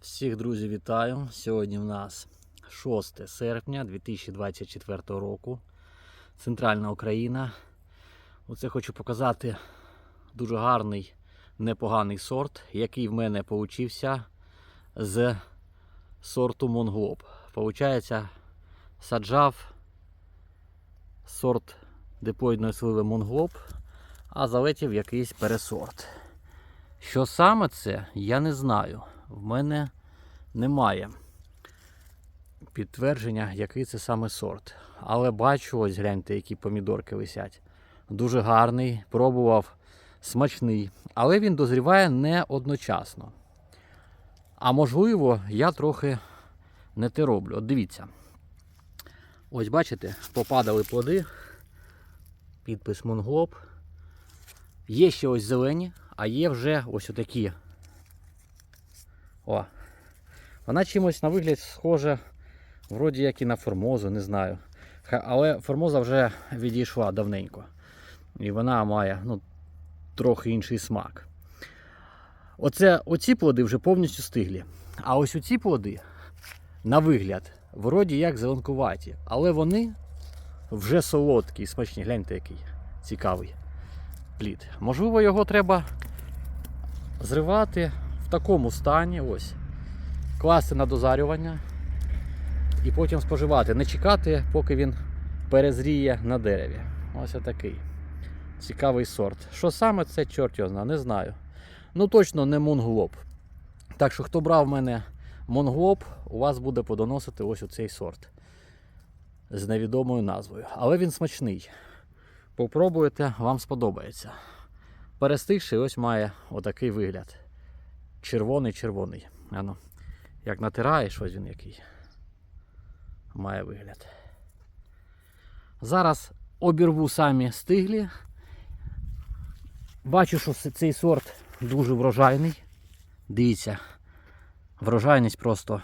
Всіх друзі вітаю. Сьогодні в нас 6 серпня 2024 року. Центральна Україна. Оце хочу показати дуже гарний, непоганий сорт, який в мене получився з сорту Монглоб. Получається, саджав сорт диплоїдної сливи Монглоб, а залетів якийсь пересорт. Що саме це, я не знаю. В мене немає підтвердження, який це саме сорт. Але бачу, ось гляньте, які помідорки висять. Дуже гарний, пробував смачний, але він дозріває не одночасно. А можливо, я трохи не те роблю. От дивіться. Ось бачите, попадали плоди. Підпис Монглоб. Є ще ось зелені, а є вже ось отакі. О. Вона чимось на вигляд схожа, вроді як і на формозу, не знаю. Але формоза вже відійшла давненько. І вона має ну, трохи інший смак. Оце, оці плоди вже повністю стиглі. А ось оці плоди, на вигляд, вроді як зеленкуваті, але вони вже солодкі і смачні. Гляньте, який цікавий плід. Можливо, його треба зривати в такому стані, ось, класти на дозарювання і потім споживати. Не чекати, поки він перезріє на дереві. Ось отакий. Цікавий сорт. Що саме це, чорт його зна, не знаю. Ну точно не монглоб. Так що, хто брав в мене монглоб, у вас буде подоносити ось оцей сорт з невідомою назвою. Але він смачний. Попробуйте, вам сподобається. Перестигши, ось має отакий вигляд. Червоний-червоний. Ану, як натираєш, ось він який. Має вигляд. Зараз обірву самі стиглі. Бачу, що цей сорт дуже врожайний. Дивіться, врожайність просто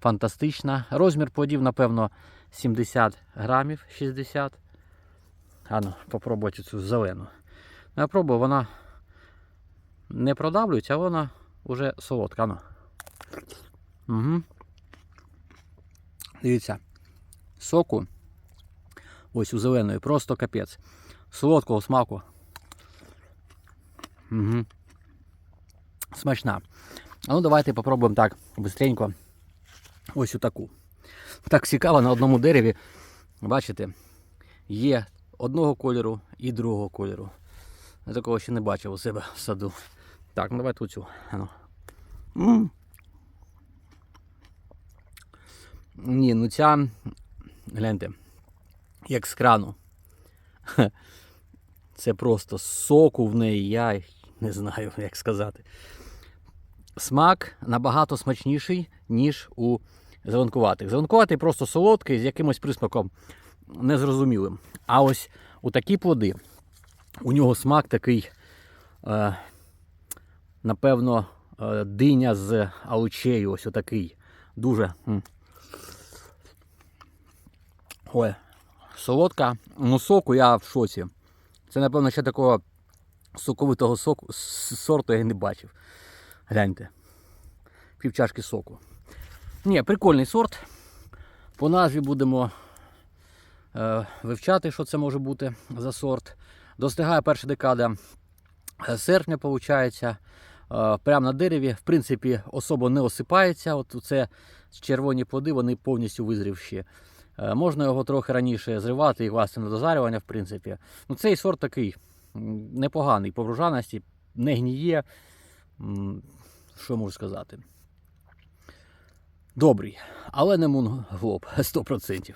фантастична. Розмір плодів, напевно, 70 грамів 60. Ану, попробуйте цю зелену. Ну, я пробую, вона не продавлюється, а вона вже солодка. Ану. Угу. Дивіться, соку ось у зеленої, просто капець. Солодкого смаку. Угу. Смачна. А ну давайте попробуємо так быстренько. Ось у таку. Так цікаво на одному дереві. Бачите, є одного кольору і другого кольору. Я такого ще не бачив у себе в саду. Так, ну давайте оцю. Ану. М. Ні, ну ця, гляньте, як з крану. Це просто соку в неї, я не знаю, як сказати. Смак набагато смачніший, ніж у зеленкуватих. Зеленкуватий просто солодкий з якимось присмаком незрозумілим. А ось у такі плоди, у нього смак такий, е, напевно, е, диня з алучею, ось отакий. Дуже. Ой, солодка. Ну, соку я в шоці. Це, напевно, ще такого соковитого соку, сорту я не бачив. Гляньте. Півчашки соку. Ні, прикольний сорт. По назві будемо е, вивчати, що це може бути за сорт. Достигає перша декада е, серпня, виходить. Е, прямо на дереві, в принципі, особо не осипається. От це червоні плоди, вони повністю визрівші. Е, можна його трохи раніше зривати і класти на дозарювання, в принципі. Ну, цей сорт такий непоганий по врожайності, не гніє. Що можу сказати? Добрий, але не мунглоб 100%.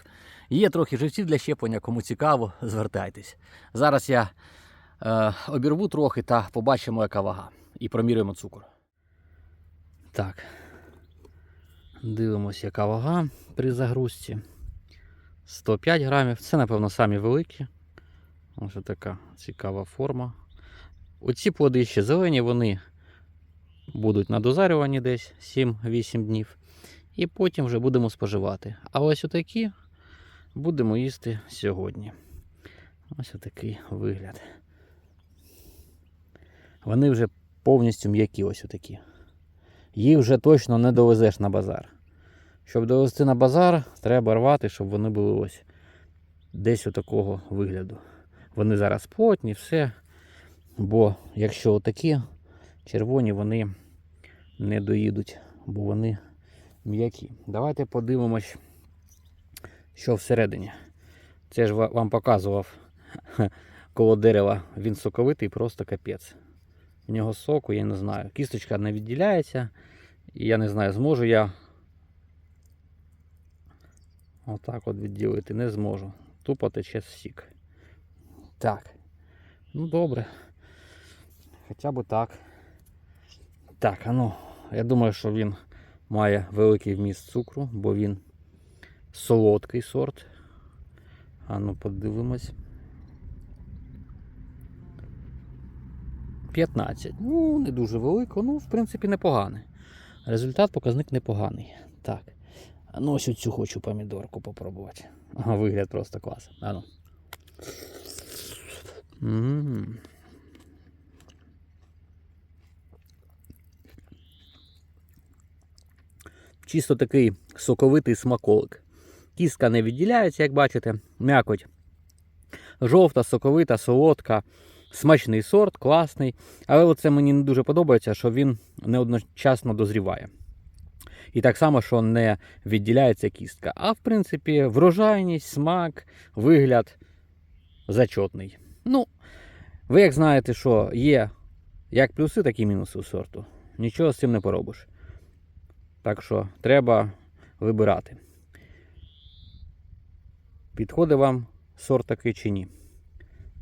Є трохи живців для щеплення, кому цікаво, звертайтесь. Зараз я е, обірву трохи та побачимо, яка вага. І промірюємо цукор. Так. Дивимось, яка вага при загрузці. 105 грамів. Це, напевно, самі великі. Ось така цікава форма. Оці плоди ще зелені, вони будуть на дозарюванні десь 7-8 днів. І потім вже будемо споживати. А ось отакі будемо їсти сьогодні. Ось отакий вигляд. Вони вже повністю м'які ось отакі. їх вже точно не довезеш на базар. Щоб довезти на базар, треба рвати, щоб вони були ось десь такого вигляду. Вони зараз плотні, все. Бо якщо отакі червоні, вони не доїдуть, бо вони м'які. Давайте подивимось, що всередині. Це ж вам показував коло дерева. Він соковитий, просто капець. В нього соку, я не знаю. Кісточка не відділяється. І я не знаю, зможу я отак от відділити. Не зможу. Тупо тече сік. Так. Ну добре. Хоча б так. Так, а ну, я думаю, що він має великий вміст цукру, бо він солодкий сорт. А ну подивимось. 15. Ну, не дуже велико, ну, в принципі, непоганий. Результат, показник непоганий. Так. Ну ось оцю хочу помідорку попробувати. Ага, вигляд просто клас. А ну. Чисто такий соковитий смаколик. Кістка не відділяється, як бачите, м'якоть. Жовта, соковита, солодка, смачний сорт, класний. Але оце мені не дуже подобається, що він не одночасно дозріває. І так само, що не відділяється кістка. А в принципі, врожайність, смак, вигляд зачотний. Ну, ви як знаєте, що є як плюси, так і мінуси у сорту. Нічого з цим не поробиш. Так що треба вибирати. Підходить вам сорт такий чи ні.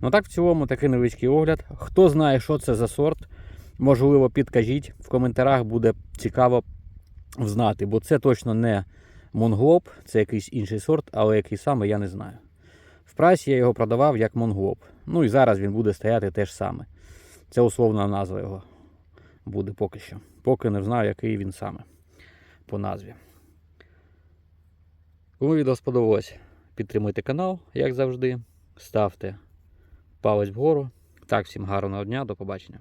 Ну так, в цілому, такий невеличкий огляд. Хто знає, що це за сорт, можливо, підкажіть в коментарях, буде цікаво знати, бо це точно не монглоб, це якийсь інший сорт, але який саме я не знаю. В прайсі я його продавав як монглоб. Ну і зараз він буде стояти теж саме. Це условна назва його буде поки що. Поки не знаю, який він саме по назві. Кому відео сподобалось, підтримуйте канал, як завжди. Ставте палець вгору. Так, всім гарного дня, до побачення.